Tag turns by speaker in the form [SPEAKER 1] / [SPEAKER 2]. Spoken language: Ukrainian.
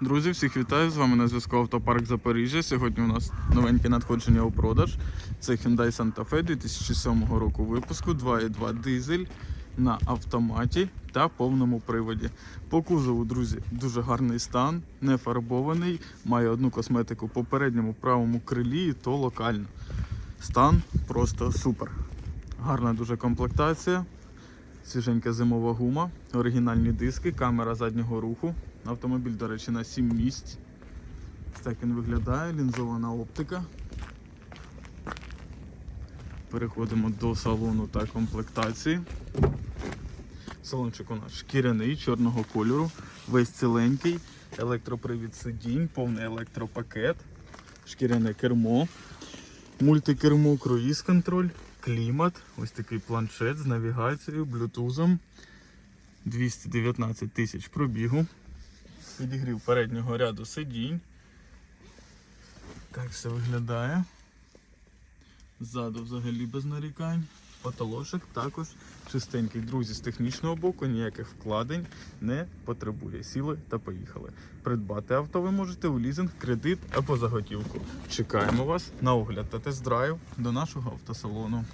[SPEAKER 1] Друзі, всіх вітаю! З вами на зв'язку Автопарк Запоріжжя. Сьогодні у нас новеньке надходження у продаж. Це Hyundai Santa Fe 2007 року випуску, 2.2 дизель на автоматі та повному приводі. По кузову, друзі, дуже гарний стан, не фарбований, має одну косметику по передньому правому крилі, і то локально. Стан просто супер. Гарна дуже комплектація. Свіженька зимова гума, оригінальні диски, камера заднього руху. Автомобіль, до речі, на 7 місць. Так він виглядає, лінзована оптика. Переходимо до салону та комплектації. Салончик у нас шкіряний, чорного кольору, весь ціленький, електропривід сидінь, повний електропакет, шкіряне кермо, мультикермо, круїз контроль, клімат, ось такий планшет з навігацією, блютузом, 219 тисяч пробігу, підігрів переднього ряду сидінь. Так все виглядає. Ззаду взагалі без нарікань. Потолочок також чистенький. Друзі, з технічного боку ніяких вкладень не потребує. Сіли та поїхали. Придбати авто ви можете у лізинг, кредит або заготівку. Чекаємо вас на огляд та тест-драйв до нашого автосалону.